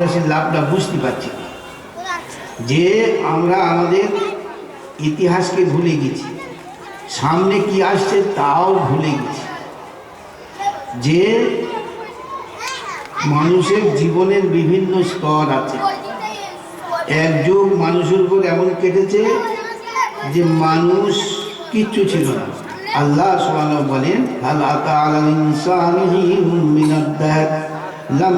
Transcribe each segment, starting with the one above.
সে লাভটা বুঝতে পারছি যে আমরা আমাদের ইতিহাসকে ভুলে গেছি, সামনে কি আসছে তাও ভুলে গেছি। যে মানুষের জীবনের বিভিন্ন স্তর আছে। এক যুগ মানুষের উপর এমন কেটেছে যে মানুষ কিচ্ছু ছিল না। আল্লাহ সুবহানাহু বলেন, হাল লাম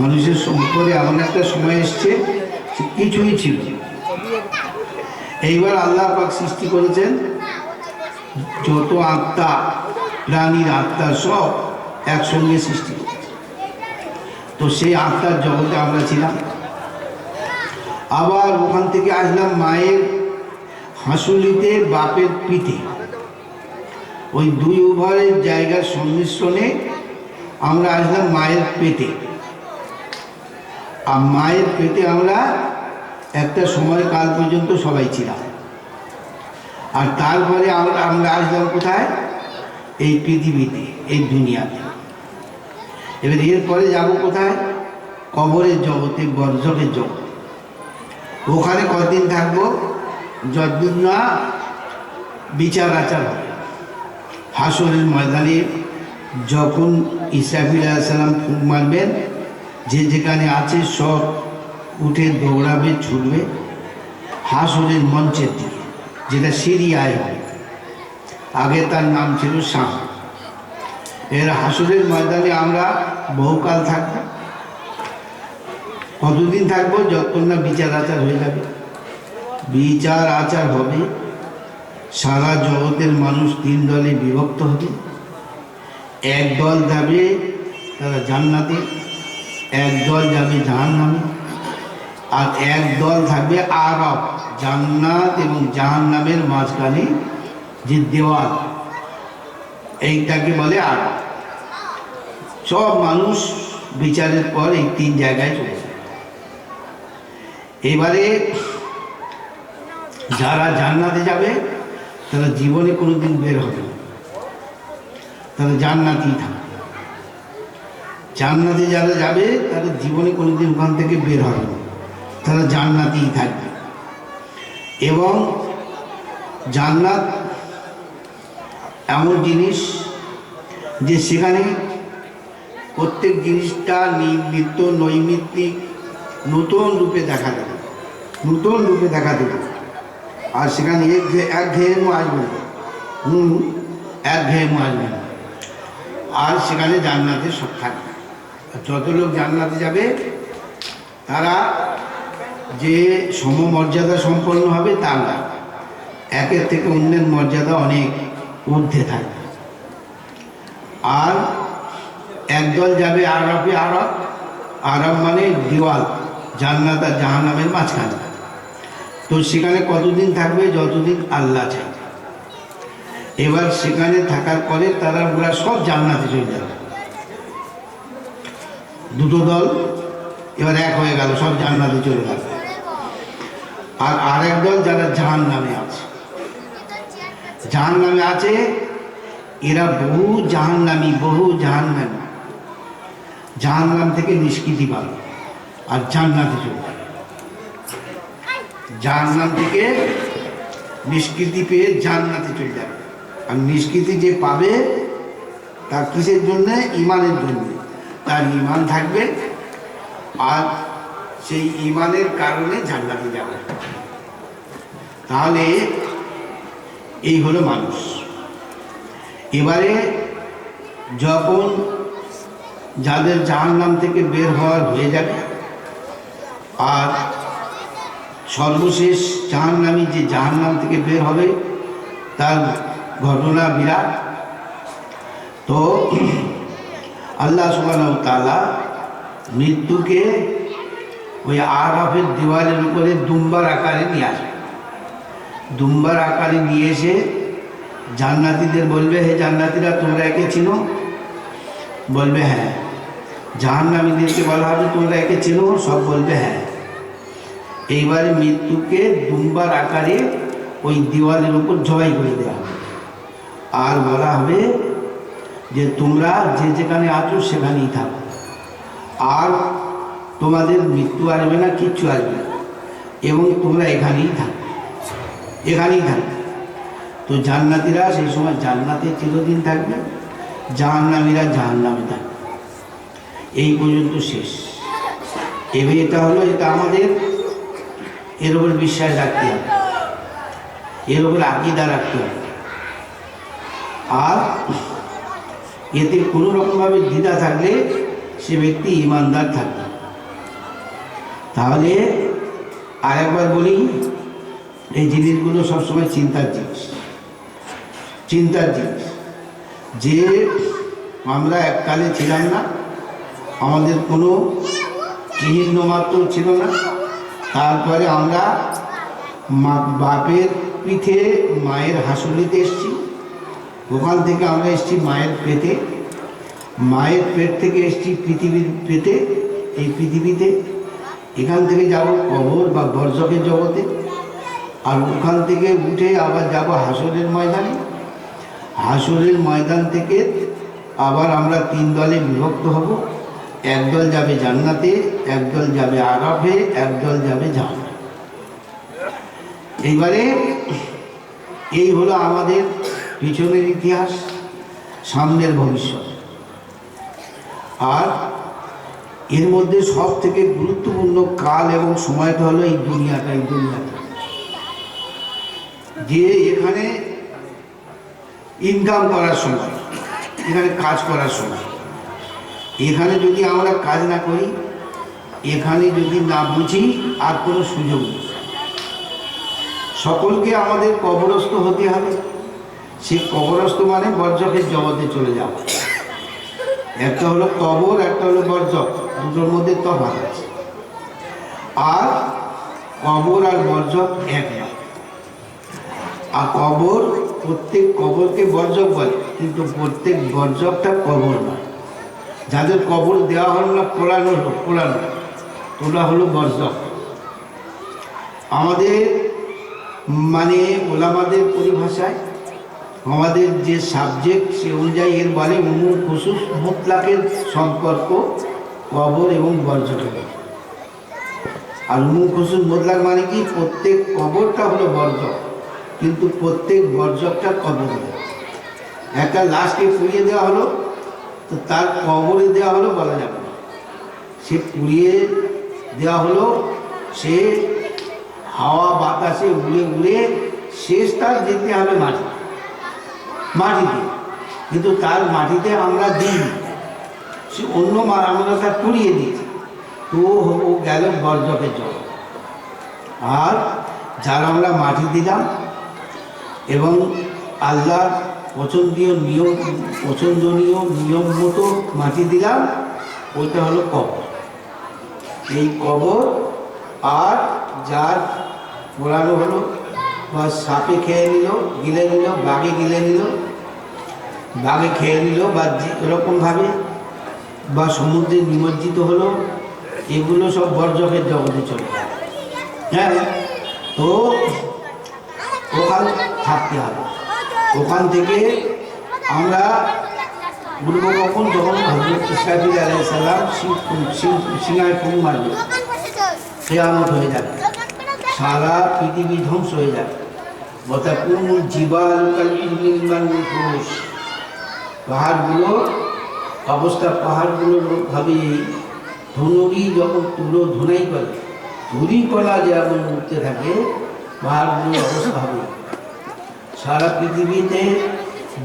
মানুষের সম্পর্কে এমন একটা সময় এসছে কিছুই ছিল এইবার আল্লাহ পাক সৃষ্টি করেছেন যত আত্মা, প্রাণীর আত্মা সব একসঙ্গে সৃষ্টি তো সেই আত্মার জগতে আমরা ছিলাম। আবার ওখান থেকে আসলাম মায়ের হাঁসুলিতে বাপের পিঠে। ওই দুই ওভারের জায়গার সংমিশ্রণে আমরা আসলাম মায়ের পেটে। আর মায়ের পেটে আমরা একটা সময় কাল পর্যন্ত সবাই ছিলাম। আর তারপরে আমরা আমরা আসলাম কোথায়? এই পৃথিবীতে, এই দুনিয়াতে। এবার এরপরে যাব কোথায়? কবরের জগতে বর্জকের জগতে। ওখানে কদিন থাকব? যতদিন না বিচার আচার হবে। হাসরের ময়দানে যখন ইসরাফিল আলাইসাল্লাম ফুক মারবেন, যে যেখানে আছে সব উঠে দৌড়াবে, ছুটবে হাসরের মঞ্চের দিকে, যেটা সিরিয়ায় হয় আগে তার নাম ছিল শাম এর হাসরের ময়দানে আমরা বহুকাল থাকব, কতদিন থাকব, যতক্ষণ না বিচার আচার হয়ে যাবে। বিচার আচার হবে সারা জগতের মানুষ তিন দলে বিভক্ত হবে। এক দল যাবে তারা জান্নাতে, এক দল যাবে জাহান্নামে, আর এক দল থাকবে আরব, জান্নাত এবং জাহান্নামের মাঝখানে যে দেওয়াল, এইটাকে বলে আরব। সব মানুষ বিচারের পর এই তিন জায়গায় চলে যায়। এবারে যারা জান্নাতে যাবে তারা জীবনে কোনোদিন বের হবে না। তারা জান্নাতেই থাকবে জান্নাতে যারা যাবে তারা জীবনে কোনোদিন ওখান থেকে বের হবে না। তারা জান্নাতেই থাকবে। এবং জান্নাত এমন জিনিস যে সেখানে প্রত্যেক জিনিসটা নি- নিত্য নৈমিত্তিক, নতুন রূপে দেখা দেবে। নতুন রূপে দেখা দেবে। আর সেখানে এক এক ঘেয়েমও আসবে না। হুম, এক ঘেয়েমও আসবে না। আর সেখানে জান্নাতে সব থাকবে। যত লোক জান্নাতে যাবে, তারা যে সমমর্যাদা সম্পন্ন হবে, তা না। একের থেকে অন্যের মর্যাদা অনেক ঊর্ধ্বে থাকবে। আর একদল যাবে আরবে আরব। আরব মানে দেওয়াল, জান্নাত আর জাহান্নামের মাঝখানে। তো সেখানে কতদিন থাকবে? যতদিন আল্লাহ চাই এবার সেখানে থাকার পরে তারা ওরা সব জান্নাতে চলে যাবে। দুটো দল, এবার এক হয়ে গেল, সব জান্নাতে চলে গেল আর আরেক দল যারা জাহান নামে আছে। জাহান নামে আছে, এরা বহু জাহান্নামী বহু জাহান্নামী। জাহান্নাম থেকে নিষ্কৃতি পাবে। আর জান্নাতে চলে যাবে। জাহান্নাম থেকে নিষ্কৃতি পেয়ে জান্নাতে চলে যাবে। আর নিষ্কৃতি যে পাবে, তার কিসের জন্য? ইমানের জন্য। তার ইমান থাকবে, আর সেই ইমানের কারণে জান্নাতে যাবে। তাহলে এই হলো মানুষ। এবারে যখন যাদের জাহান্নাম থেকে বের হওয়ার হয়ে যাবে, আর সর্বশেষ জাহান্নামী যে জাহান্নাম থেকে বের হবে, তার ঘটনা বিরাট। তো আল্লাহ সুবহানাহু তাআলা মৃত্যুকে ওই আরাফের দেওয়ালের উপরে দুম্বার আকারে নিয়ে আসবে দুম্বার আকারে নিয়ে এসে জান্নাতীদের বলবে, হে জান্নাতীরা, তোমরা একে চিনো? বলবে হ্যাঁ। জাহান্নামীদেরকে বলা হবে, তোমরা একে চেনো? সব বলবে হ্যাঁ। এইবারে মৃত্যুকে দুম্বার আকারে ওই দেওয়ালের উপর জবাই করে দেওয়া হবে। আর বলা হবে যে তোমরা যে যেখানে আছো সেখানেই থাকো। আর তোমাদের মৃত্যু আসবে না, কিচ্ছু আসবে না। এবং তোমরা এখানেই থাকো। এখানেই থাকবে তো জান্নাতিরা সেই সময় জান্নাতে চিরদিন থাকবে, জাহান্নামীরা জাহান্নামে থাকবে। এই পর্যন্ত শেষ। এবার এটা হলো এটা আমাদের এর উপর বিশ্বাস রাখতে হবে। এর উপর আকিদা রাখতে হবে। আর এতে কোনো রকমভাবে দ্বিধা থাকলে সে ব্যক্তি ইমানদার থাকবে। তাহলে আরেকবার বলি, এই জিনিসগুলো সবসময় চিন্তার জিনিস। চিন্তার জিনিস। যে আমরা এককালে ছিলাম না, আমাদের কোনো চিহ্ন মাত্র ছিল না। তারপরে আমরা মা বাপের পিঠে মায়ের হাসুলিতে এসছি। ওখান থেকে আমরা এসছি মায়ের পেটে। মায়ের পেট থেকে এসছি পৃথিবীর পেটে, এই পৃথিবীতে। এখান থেকে যাব কবর বা বর্জকের জগতে। আর ওখান থেকে উঠে আবার যাব হাসরের ময়দানে। হাসরের ময়দান থেকে আবার আমরা তিন দলে বিভক্ত হব। একদল যাবে জান্নাতে একদল যাবে আরাফে একদল যাবে জাহান্নামে। এইবারে এই হলো আমাদের পিছনের ইতিহাস, সামনের ভবিষ্যৎ। আর এর মধ্যে সব থেকে গুরুত্বপূর্ণ কাল এবং সময়টা হলো এই দুনিয়াটা এই দুনিয়াটা। যে এখানে ইনকাম করার সময়, এখানে কাজ করার সময় এখানে যদি আমরা কাজ না করি, এখানে যদি না বুঝি, আর কোনো সুযোগ সকলকে আমাদের কবরস্থ হতে হবে। সে কবরস্থ মানে বর্জকের জগতে চলে যাওয়া। একটা হলো কবর, একটা হলো বর্জক। দুটোর মধ্যে তফাৎ আছে। আর কবর আর বর্জক এক না। আর কবর প্রত্যেক কবরকে বর্জক বলে, কিন্তু প্রত্যেক বর্জকটা কবর না যাদের কবর দেওয়া হলো না পোড়ানো হলো পোড়ানো তোলা হলো বর্জক। আমাদের মানে ওলামাদের পরিভাষায়, আমাদের যে সাবজেক্ট সে অনুযায়ী এর বলে উমুর খুশুস মুতলাকের সম্পর্ক, কবর এবং বর্জকের। আর উমুর খুশুস মুতলাক মানে কি? প্রত্যেক কবরটা হলো বর্জক, কিন্তু প্রত্যেক বর্জকটা কবর। একটা লাশকে পুড়িয়ে দেওয়া হলো তো তার কবরে দেওয়া হলো বলা যাবে না। সে পুড়িয়ে দেওয়া হলো, সে হাওয়া বাতাসে উড়ে উড়ে শেষ তার যেতে হবে মাটি মাটিতে। কিন্তু তার মাটিতে আমরা দিই সে অন্য মা- আমরা তার পুড়িয়ে দিয়েছি। তো ও গেল বর্জকের জল। আর যার আমরা মাটি দিলাম এবং আল্লাহ পছন্দীয় নিয়ম, পছন্দনীয় নিয়ম মতো মাটি দিলাম, ওইটা হলো কবর। এই কবর আর যার পোড়ানো হলো, বা সাপে খেয়ে নিল, গিলে নিল, বাঘে গিলে নিল, বাঘে খেয়ে নিল, বা এরকমভাবে, বা সমুদ্রে নিমজ্জিত হলো, এগুলো সব বর্জকের জগতে চলে হ্যাঁ তো ওখান থাকতে হবে। ওখান থেকে আমরা বলব কখন? যখন হজরত ইসরাফিল আলাইসাল্লাম সিংহায় ফুল মারবে, কেয়ামত হয়ে যাবে। সারা পৃথিবী ধ্বংস হয়ে যাবে। বতাকুন জীবাল পুরুষ পাহাড়গুলো, অবস্থা পাহাড়গুলো ভাবে ধনুরি যখন তুলো ধুনাই করে ধুরি কলা যেমন উঠতে থাকে, পাহাড়গুলোর অবস্থা হবে। সারা পৃথিবীতে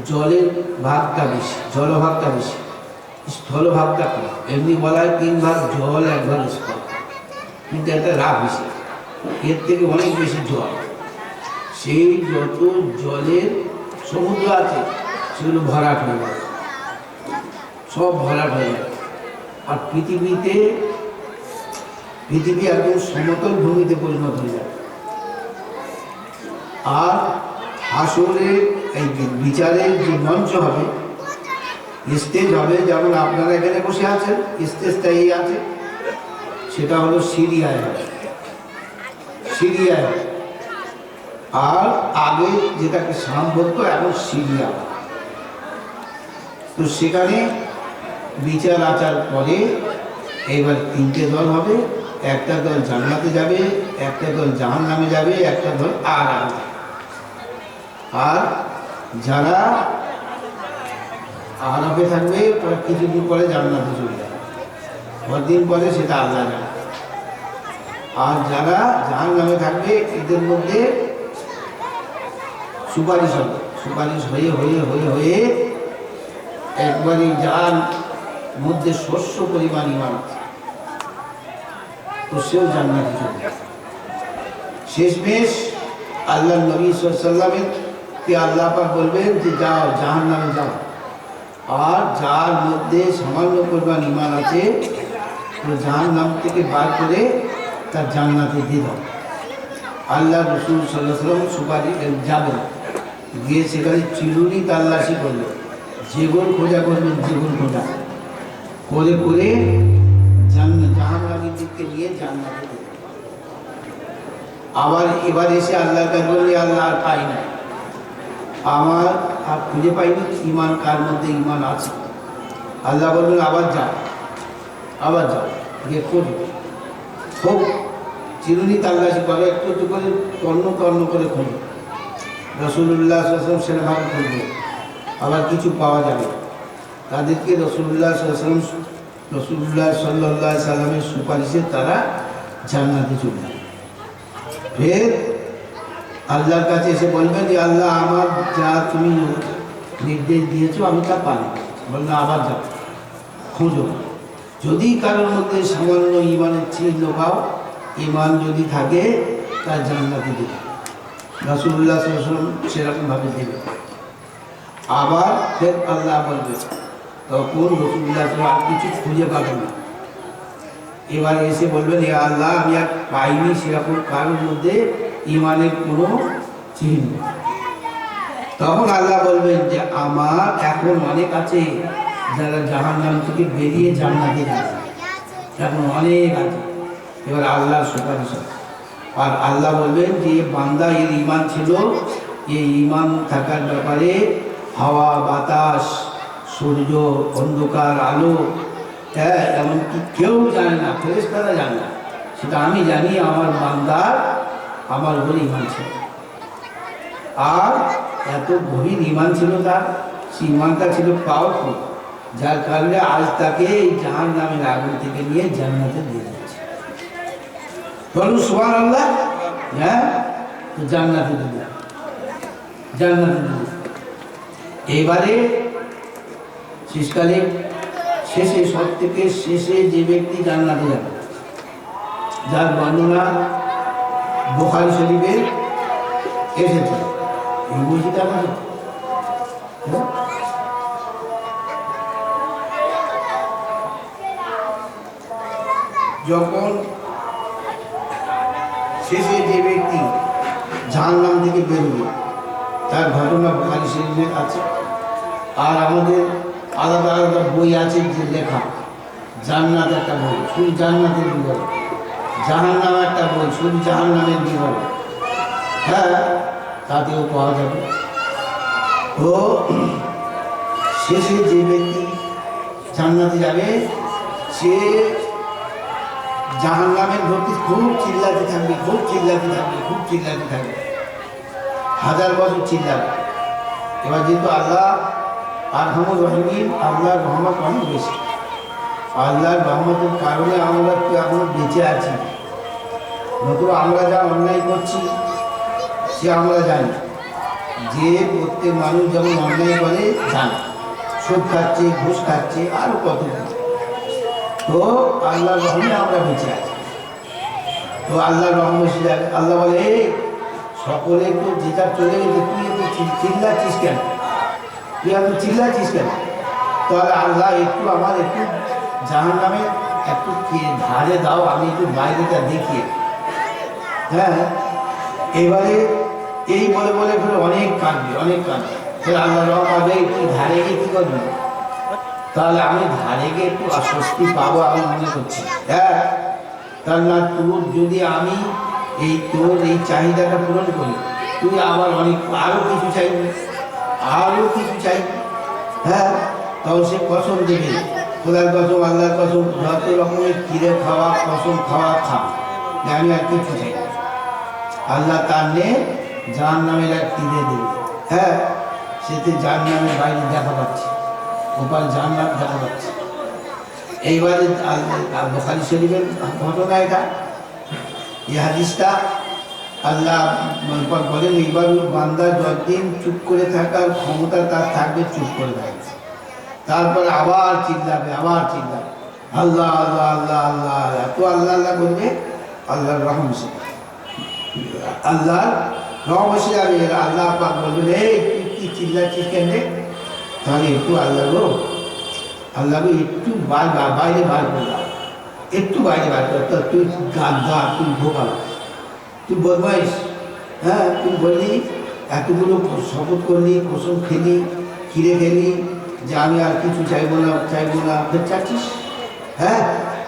জলের ভাগটা বেশি, জলভাগটা বেশি, স্থলভাগটা কম। এমনি বলা তিন ভাগ জল, এক ভাগ স্থল। কিন্তু একটা রাগ বেশি। এর থেকে অনেক বেশি জল। সেই যত জলের সমুদ্র আছে, সেগুলো ভরাট হয়ে যাবে সব ভরাট হয়ে যাবে আর পৃথিবীতে, পৃথিবী একদম সমতল ভূমিতে পরিণত হয়ে যাবে আর আসলে এই বিচারের যে মঞ্চ হবে স্টেজ হবে, যেমন আপনারা এখানে বসে আছেন স্টেজটা এই আছে, সেটা হলো সিরিয়ায় হবে। সিরিয়ায় আর আগে যেটাকে শাম বলতো এখন সিরিয়া। তো সেখানে বিচার আচার পরে এবার তিনটে দল হবে, একটা দল জান্নাতে যাবে, একটা দল জাহান নামে যাবে, একটা দল আর যাবে। আর যারা আরবে থাকবে কিছুদিন পরে জান্নাতে চলে যাবে। কদিন পরে সেটা আল্লাহ জানে। আর যারা জাহান নামে থাকবে, এদের মধ্যে সুপারিশ হবে। সুপারিশ হয়ে হয়ে হয়ে হয়ে একবারই যার মধ্যে শস্য পরিমাণ ইমান তো সেও জান্নাতে চলে যাবে। শেষমেশ আল্লাহ নবী সাল্লামের কে আল্লাহ পাক বলবেন যে যাও জাহান নামে যাও। আর যার মধ্যে সামান্য পরিমাণ ইমান আছে তো জাহান নাম থেকে বার করে তার জান্নাতে দিয়ে আল্লাহ রসুল সাল্লাম সুপারি যাবেন গিয়ে সেখানে চিরুনি তাল্লাশি করল যেগুন খোঁজা করবেন যেগুন খোঁজা। করে করে জান্নাত জাহান নামের দিককে নিয়ে জান্নাতে আবার এবার এসে আল্লাহর কাছে বললে আল্লাহ আর পাই না। আমার আর খুঁজে পাইনি ইমান, কার মধ্যে ইমান আছে। আল্লাহ বলবেন, আবার যাও আবার যাও, গিয়ে খোঁজো। হোক, চিরুনি তাল্লাশি করো, একটু একটু করে, কর্ণ কর্ণ করে খোঁজো। রসুল্লাহ আসলাম সেরকম খুঁজবে আবার কিছু পাওয়া যাবে। তাদেরকে রসুল্লাহ আসলাম রসুল্লাহ সাল্লাহ সাল্লামের সুপারিশে তারা জান্নাতে চলে যাবে। ফের আল্লাহর কাছে এসে বলবেন যে, আল্লাহ, আমার যা তুমি নির্দেশ দিয়েছ, আমি তা পালি বলল, আবার যাও, খোঁজো। যদি কারোর মধ্যে সামান্য ইমানের চিহ্ন পাও, ইমান যদি থাকে তার জান্নাতে দেবে। রাসুল্লাহ সাল্লাম সেরকমভাবে দেবে। আবার ফের আল্লাহ বলবে, তখন রসুল্লাহ আর কিছু খুঁজে পাবেন না। এবার এসে বলবেন এ আল্লাহ, আমি আর পাইনি সেরকম কারোর মধ্যে ইমানের কোনো চিহ্ন। তখন আল্লাহ বলবেন যে, আমার এখন অনেক আছে যারা জাহান নাম থেকে বেরিয়ে জান্নাতে যাবে। এখন অনেক আছে। এবার আল্লাহর সুপারিশ আর আল্লাহ বলবেন যে, বান্দা, এর ইমান ছিল। এই ইমান থাকার ব্যাপারে হাওয়া, বাতাস, সূর্য, অন্ধকার, আলো হ্যাঁ এমনকি কেউ জানে না ফেরেস্তারা জানে না। সেটা আমি জানি, আমার বান্দার আমার উপরে ইমান ছিল। আর এত গভীর ইমান ছিল তার সেই ইমানটা ছিল পাওয়ারফুল যার কারণে আজ তাকে এই জাহান নামের আগুন থেকে নিয়ে জান্নাতে দিয়ে দিচ্ছে বলুন সোহান আল্লাহ হ্যাঁ? তো জান্নাতে দিল জান্নাতে দিল এবারে শেষকালে, শেষে সব থেকে শেষে যে ব্যক্তি জান্নাতে যাবে, যার বর্ণনা বোখারি শরীফে এসেছে। আমাদের হ্যাঁ? যখন শেষে যে ব্যক্তি জাহান্নাম থেকে বেরোবে তার ঘটনা বোখারি শরীফে আছে। আর আমাদের আলাদা আলাদা বই আছে যে লেখা, জান্নাত একটা বই। শুধু জান্নাতের বিবরণ জাহান্নাম একটা বই শুধু জাহান্নামের বিবরণ হ্যাঁ তাতেও পাওয়া যাবে। তো শেষে যে ব্যক্তি জান্নাতে যাবে, সে জাহান্নামের ভর্তি খুব চিল্লাতে থাকবে, খুব চিল্লাতে থাকবে, খুব চিল্লাতে থাকবে। হাজার বছর চিল্লাবে। এবার যেহেতু আল্লাহ আর রহমত রহিমিন, আল্লাহর রহমত অনেক বেশি। আল্লাহর রহমতের কারণে আমরা এখনও বেঁচে আছি। নতুবা আমরা যা অন্যায় করছি, সে আমরা জানি। যে প্রত্যেক মানুষ যেমন অন্যায় করে, জানে। সুদ খাচ্ছে, ঘুষ খাচ্ছে আরও কত তো আল্লাহর রহমে আমরা বেঁচে আছি। তো আল্লাহর রহম যাবে আল্লাহ বলে সকলে তো যেটা চলে গেছে, তুই একটু চিল- চিল্লাচ্ছিস কেন? তুই এত চিল্লাচ্ছিস কেন? তাহলে আল্লাহ একটু আমার একটু জাহান নামে একটু ধারে দাও, আমি একটু বাইরেটা দেখি হ্যাঁ এবারে এই বলে বলে ফেলে অনেক কাঁদবে অনেক কাঁদবে ফের আল্লাহ রহমাবে একটু ধারে গিয়ে কী করবি? তাহলে আমি ধারে গিয়ে একটু আশ্বস্তি পাবো আমি মনে করছি। হ্যাঁ না তোর যদি আমি এই তোর এই চাহিদাটা পূরণ করি, তুই আবার অনেক আরও কিছু চাইবি আরও কিছু চাইবি। হ্যাঁ তখন সে কসম দেবে। খোদার কসম, আল্লাহর কসম, যত রকমের কিরে খাওয়া, কসম খাওয়া খা আমি আর কিছু চাই। আল্লাহ তার নিয়ে জাহান নামের এক তীরে দেবে। হ্যাঁ সেতে জাহান নামের বাইরে দেখা পাচ্ছে। ওপার জাহান নাম দেখা পাচ্ছে। এইবারে বোখারি শরীফের ঘটনা এটা। এই হাদিসটা আল্লাহ বলেন এইবার বান্দা যতদিন চুপ করে থাকার ক্ষমতা তার থাকবে, চুপ করে থাকবে। তারপর আবার চিল্লাবে আবার চিল্লাবে। আল্লাহ আল্লাহ আল্লাহ আল্লাহ, এত আল্লাহ আল্লাহ করবে, আল্লাহর রহম সে। এসে যাবে এরা আল্লাহ পাক বলবেন এই কি চিল্লাচ্ছিস কেন রে?" তাহলে একটু আল্লাহ গো আল্লাহ গো, একটু বাইরে বার করলাম একটু বাইরে বার কর তা তুই গাদ্দা তুই ভোগাল তুই বদমাইশ। হ্যাঁ তুই বললি, এতগুলো শপথ করলি কসম খেলি কিরে খেলি যে আমি আর কিছু চাইব না চাইব না। ফের চাচ্ছিস? হ্যাঁ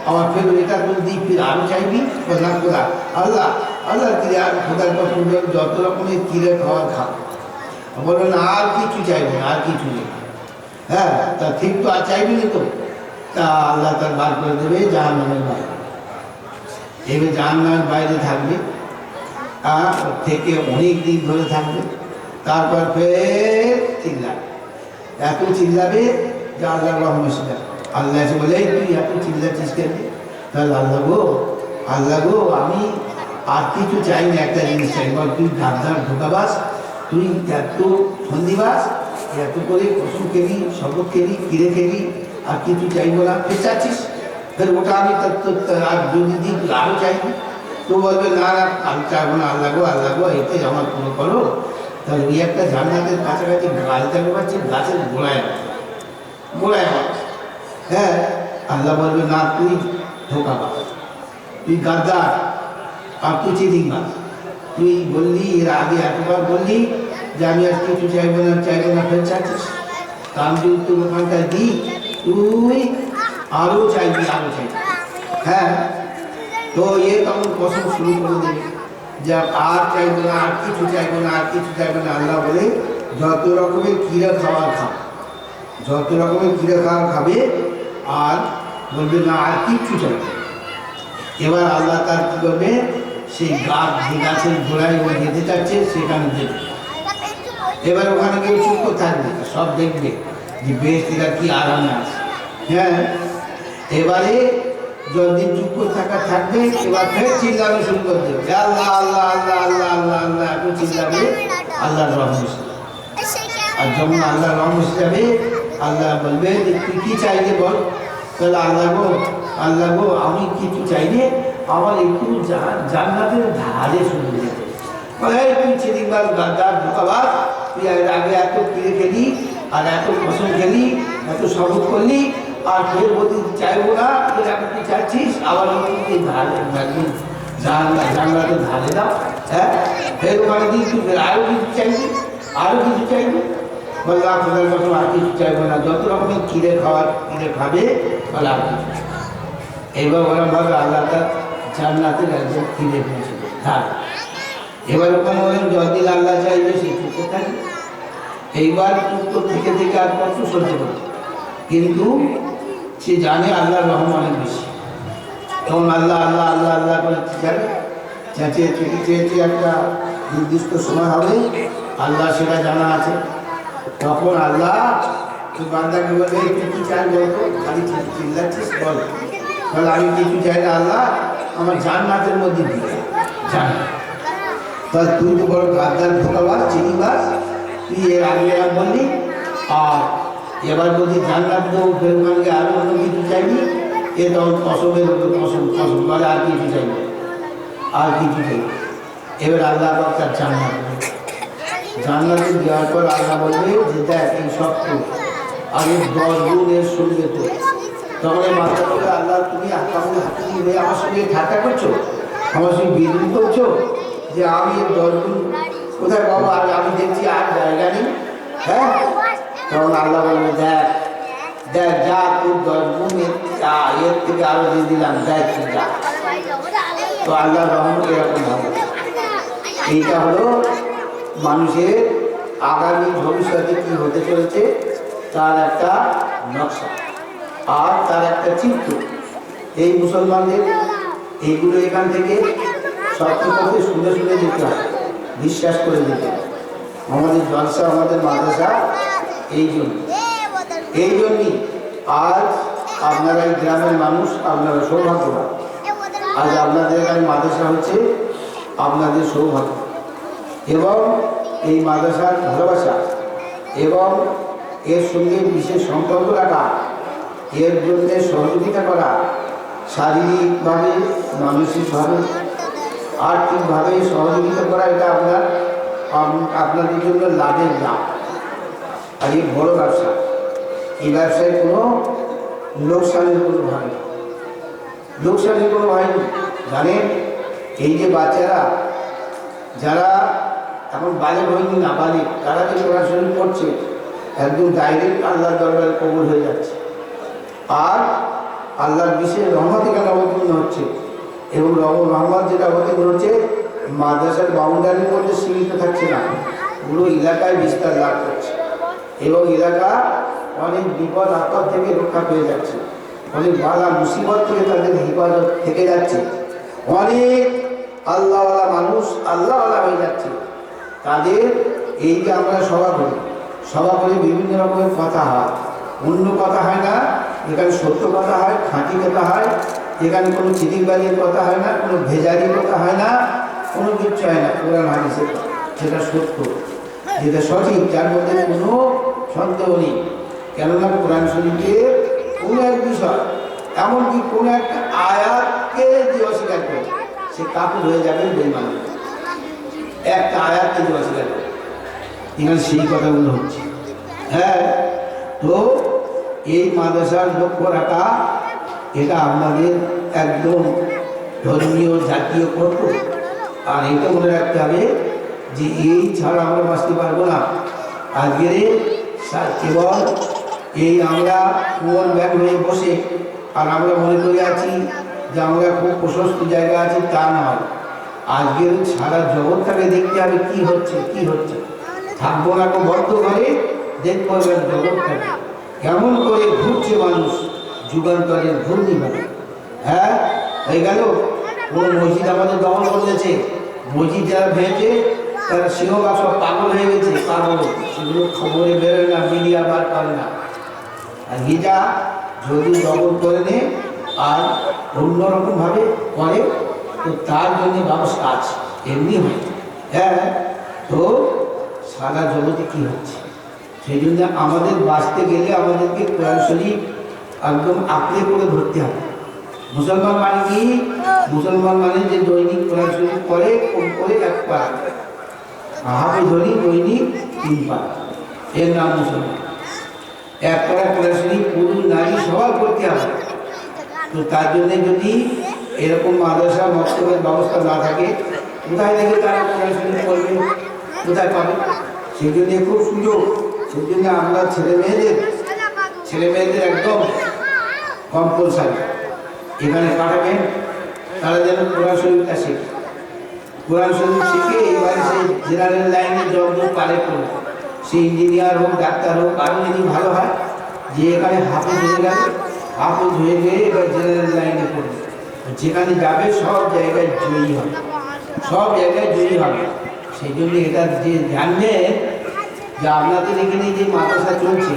আবার ফের এটা করে দিই ফির আরও চাইবি? বললাম খোদা আল্লাহ আল্লাহ কিরে আর খোদার কসম করে যত রকমের কিরে খাওয়ার খাও বলল না আর কিছু চাইবে আর কিছু নেই। হ্যাঁ তা ঠিক তো আর চাইবি না তো? তা আল্লাহ তার বার করে দেবে জাহান নামের বাইরে। এবার জাহান নামের বাইরে থাকবে, আর থেকে অনেক দিন ধরে থাকবে। তারপর ফের চিল্লাবে। এত চিল্লাবে যে আল্লাহ রহম এসে আল্লাহ এসে বলে, "এই তুই এত চিল্লাচ্ছিস কেন? তাহলে আল্লাহ গো আল্লাহ গো, আমি আর কিছু চাই না একটা জিনিস চাই বল, তুই গাদ্দার ঢোকাবাস তুই এত সন্ধিবাস এত করে পশু খেলি শপথ খেলি কিরে খেলি, আর কিছু চাইব না ফের চাচ্ছিস ফের ওটা আমি তোর আর যদি দিই তুই আরও চাইবি? তো বলবে, না না, আমি চাইব না, আল্লাহ গো আল্লাহ গো, এতে আমার পুরো করো তাহলে ওই একটা জান্নাতের কাছাকাছি গাছ দেখতে পাচ্ছি, গাছের গোড়ায়। গোড়ায়। হ্যাঁ আল্লাহ বলবে, না, তুই পা তুই গাদ্দার। আর তুই চিদিং না। তুই বললি, এর আগে এতবার বললি যে আমি আর কিছু চাইব না চাইব না, ফের চাচ্ছিস তা যদি তোর ওখানটায় দিই, তুই আরও চাইবি আরও চাইবি। হ্যাঁ তো এ তখন কসম শুরু করে দেবে যে আর চাইব না, আর কিছু চাইব না, আর কিছু চাইব না। আল্লাহ বলে, যত রকমের কিরা খাবার খাও যত রকমের কিরা খাবার খাবে আর বলবে না, আর কিচ্ছু চাইবে এবার আল্লাহ তার কী করবে? সেই গাছ যে গাছের গোড়ায় ও যেতে চাচ্ছে, সেখানে দেবে এবার ওখানে কেউ চুপ থাকবে, সব দেখবে যে বেশ কি আরামে আছে। হ্যাঁ এবারে যতদিন চুপ থাকা থাকবে, এবার ফের চিল্লানো শুরু করে দেবে। আল্লাহ আল্লাহ আল্লাহ আল্লাহ আল্লাহ আল্লাহ, এখন চিল্লাবে। আল্লাহর রহম আর যখন আল্লাহ রহম এসে যাবে, আল্লাহ বলবে তুই কি চাইলে বল? তাহলে আল্লাহ গো আল্লাহ গো, আমি কিছু চাইলে আমার একটু জান্নাতের ধারে শুনে তুই চিরিংবাজ গাদ্দার তুই আগে এত কিনে খেলি, আর এত পছন্দ খেলি, এত শপথ করলি, আর ফের বলতে চাইব না ফের এখন তুই চাচ্ছিস আবার ধারে জানলা জানলাতে ধারে দাও। হ্যাঁ? ফের ওখানে তুই আরও কিছু চাইবি আরও কিছু চাইবি? বললাম খোদার মতো আর কিছু চাইব না। যত রকমের কিনে খাওয়ার কিনে খাবে বলে আর কিছু না। এইবার আল্লাহ জান্নাতের একজন ফিরে পেয়েছিল ধার এবার ওখানে বলেন যতদিন আল্লাহ চাইবে, সে চুপ থাকবে এইবার চুপ থেকে থেকে আর কত সহ্য করে। কিন্তু সে জানে আল্লাহর রহম অনেক বেশি। তখন আল্লাহ আল্লাহ আল্লাহ আল্লাহ করে যাবে চেঁচিয়ে চেঁচিয়ে চেঁচিয়ে একটা নির্দিষ্ট সময় হবে, আল্লাহ সেটা জানা আছে। তখন আল্লাহ তুই বান্দাকে "এই তুই চাই বলতো? খালি চিল্লাচ্ছিস? বল। বলে, আমি কিছু চাই না আল্লাহ। আমার জান্নাতের মধ্যে দিয়ে তাহলে তুই তো বড় গাদ্দার ঢোকাবাস চিনিবাস তুই এর আগে এরকম বললি। আর এবার বলছি জান্নাত দেবো ফের ওখানে আরও অন্য কিছু চাইবি? এ তখন কসমের কসম কসম বলে আর কিছু চাইবি আর কিছু চাইবি এবার আল্লাহ পাক তার জান্নাত। জান্নাতে দেওয়ার পর আল্লাহ বলবে যে দেখ এই সব তো আগে দশ গুণ এর সঙ্গে তো এই মাথা আল্লাহ, তুমি আকামে হাতে দিয়ে আমার সঙ্গে ঠাট্টা করছ। আমার সঙ্গে বিদ্রুপ করছ। যে আমি এর দশ কোথায় পাবো? আর আমি দেখছি আর জায়গা নেই। হ্যাঁ? তখন আল্লাহ বলবে দেখ দেখ, যা তোর দশ গুণ, এর থেকে আরও দিয়ে দিলাম। দেখ যা। তো আল্লাহ রহমত এরকম হবে। এইটা হলো মানুষের আগামী ভবিষ্যতে কি হতে চলেছে, তার একটা নকশা। আর তার একটা চিত্র। এই মুসলমানদের এইগুলো এখান থেকে সত্য করতে শুনে শুনে যেতে হয়, বিশ্বাস করে হয়। আমাদের জলসা, আমাদের মাদ্রাসা, এই জন্য। এই জন্যই আজ আপনারা এই গ্রামের মানুষ, আপনারা সৌভাগ্যবান। আজ আপনাদের এখানে মাদ্রাসা হচ্ছে আপনাদের সৌভাগ্য। এবং এই মাদ্রাসার ভালোবাসা এবং এর সঙ্গে বিশেষ সম্পর্ক রাখা এর জন্য সহযোগিতা করা শারীরিকভাবে, মানসিকভাবে, আর্থিকভাবে সহযোগিতা করা এটা আপনার আপনাদের জন্য লাভের লাভ। আর এই বড় ব্যবসা, এই ব্যবসায় কোনো লোকসানের কোনো ভয় নেই। লোকসানের কোনো ভয় নেই। জানেন, এই যে বাচ্চারা, যারা এখন বালে হয়নি না বালে তারা যে পড়াশোনা করছে, একদম ডাইরেক্ট আল্লাহর দরবারে কবুল হয়ে যাচ্ছে। আর আল্লাহর বিশেষ রহমত এখানে অবতীর্ণ হচ্ছে। এবং রহ, রহমত যেটা অবতীর্ণ হচ্ছে, মাদ্রাসার বাউন্ডারির মধ্যে সীমিত থাকছে না। পুরো এলাকায় বিস্তার লাভ করছে। এবং এলাকা অনেক বিপদ, আপদ থেকে রক্ষা পেয়ে যাচ্ছে। অনেক বালা মুসিবত থেকে তাদের হেফাজত থেকে যাচ্ছে। অনেক আল্লাহওয়ালা মানুষ আল্লাহওয়ালা হয়ে যাচ্ছে। তাদের এই যে আমরা সভা করি, সভা করে বিভিন্ন রকমের কথা হয়। অন্য কথা হয় না এখানে সত্য কথা হয়, খাঁটি কথা হয়, এখানে কোনো চিঠিবাজির কথা হয় না, কোনো ভেজারির কথা হয় না, কোনো কিচ্ছু হয় না, কোরআন হাদিসের। যেটা সত্য, যেটা সঠিক, যার মধ্যে কোনো সন্দেহ নেই। কেননা কোরআন শরীফের কোনো এক বিষয়, এমনকি কোনো একটা আয়াতকে যে অস্বীকার করে, সে কাপুর হয়ে যাবে বেমান একটা আয়াতকে যে অস্বীকার করে। এখানে সেই কথাগুলো হচ্ছে। হ্যাঁ তো এই মাদ্রাসার লক্ষ্য রাখা, এটা আমাদের একদম ধর্মীয় জাতীয় কর্ম আর এটা মনে রাখতে হবে যে এই ছাড়া আমরা বাঁচতে পারব না। আজকের কেবল এই আমরা কোন ব্যাগ হয়ে বসে আর আমরা মনে করে আছি যে আমরা খুব প্রশস্ত জায়গা আছি, তা নয়। আজকের সারা জগৎটাকে দেখতে হবে কি হচ্ছে কি হচ্ছে। থাকব না বদ্ধ ঘরে, দেখব জগৎটাকে। কেমন করে ঘুরছে মানুষ, যুগান্তরের ঘূর্ণিভাবে হ্যাঁ হয়ে গেল? কোনো মসজিদ আমাদের দখল করতেছে মসজিদ যারা ভেঙেছে, তারা সিংহবাগ সব পাগল হয়ে গেছে। পাগল সেগুলো খবরে বেরোয় না মিডিয়া বার করে না। আর গিজা যদি দখল করে নে আর অন্যরকমভাবে করে, তো তার জন্য ব্যবস্থা আছে। এমনি হয়। হ্যাঁ তো সারা জগতে কী হচ্ছে? সেই জন্য আমাদের বাঁচতে গেলে আমাদেরকে কোরআন একদম আঁকড়ে করে ধরতে হবে। মুসলমান মানে কি? মুসলমান মানে যে দৈনিক কোরআন করে কম করে? এক পারা হাফে ধরি দৈনিক তিন পারা এর নাম মুসলমান। এক পারা কোরআন শরীফ পুরুষ, নারী সবার করতে হবে। তো তার জন্য যদি এরকম মাদ্রাসা, মক্তবের ব্যবস্থা না থাকে, কোথায় থেকে তারা কোরআন করবে? কোথায় পাবে? সেই জন্য খুব সুযোগ। সেই জন্য আমরা ছেলে মেয়েদের ছেলে মেয়েদের একদম কম্পালসারি এখানে পাঠাবেন তারা যেন কোরআন শরীফটা শেখে। কোরআন শরীফ শিখে এবারে সেই জেনারেল লাইনে জব পারে করবে সে ইঞ্জিনিয়ার হোক, ডাক্তার হোক আরও যদি ভালো হয়, যে এখানে হাফেজ হয়ে গেল হাফেজ হয়ে গিয়ে এবার জেনারেল লাইনে পড়বে যেখানে যাবে সব জায়গায় জয়ী হবে। সব জায়গায় জয়ী হবে। সেই জন্য এটা যে জানবে যে আপনাদের এখানে যে মাদ্রাসা চলছে,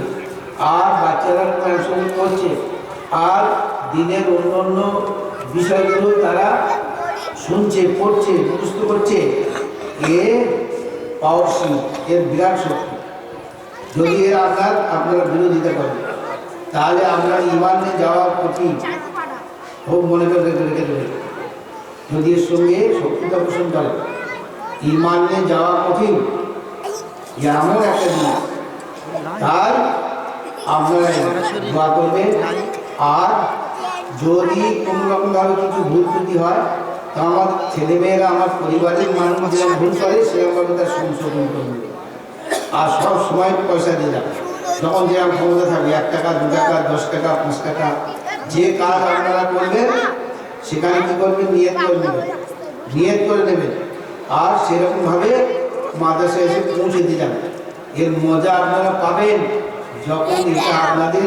আর বাচ্চারা কোরআন করছে, আর দিনের অন্য অন্য বিষয়গুলো তারা শুনছে, পড়ছে, মুখস্থ করছে, এ পাওয়ারশীল এর বিরাট শক্তি। যদি এর আপনার আপনারা বিরোধিতা করেন, তাহলে আপনার ইমানে যাওয়া কঠিন খুব মনে করে রেখে রেখে দেবে যদি এর সঙ্গে শক্তিটা পোষণ করে ইমানে যাওয়া কঠিন এমন একটা জিনিস তাই আপনারা দোয়া করবেন। আর যদি কোনো রকমভাবে কিছু ভুল ত্রুটি হয়, তো আমার ছেলেমেয়েরা, আমার পরিবারের মানুষ যেরকম ভুল করে সেরকমভাবে তার সংশোধন করবে। আর সব সময় পয়সা দিয়ে যাবে। যখন যেরকম ক্ষমতা থাকবে, এক টাকা, দু টাকা, দশ টাকা, পাঁচ টাকা, যে কাজ আপনারা করবেন, সেখানে কী করবেন? নিয়ত করে নেবেন। নিয়ত করে নেবেন। আর সেরকমভাবে মাদ্রাসায় এসে পৌঁছে যাবেন এর মজা আপনারা পাবেন। যখন এটা আপনাদের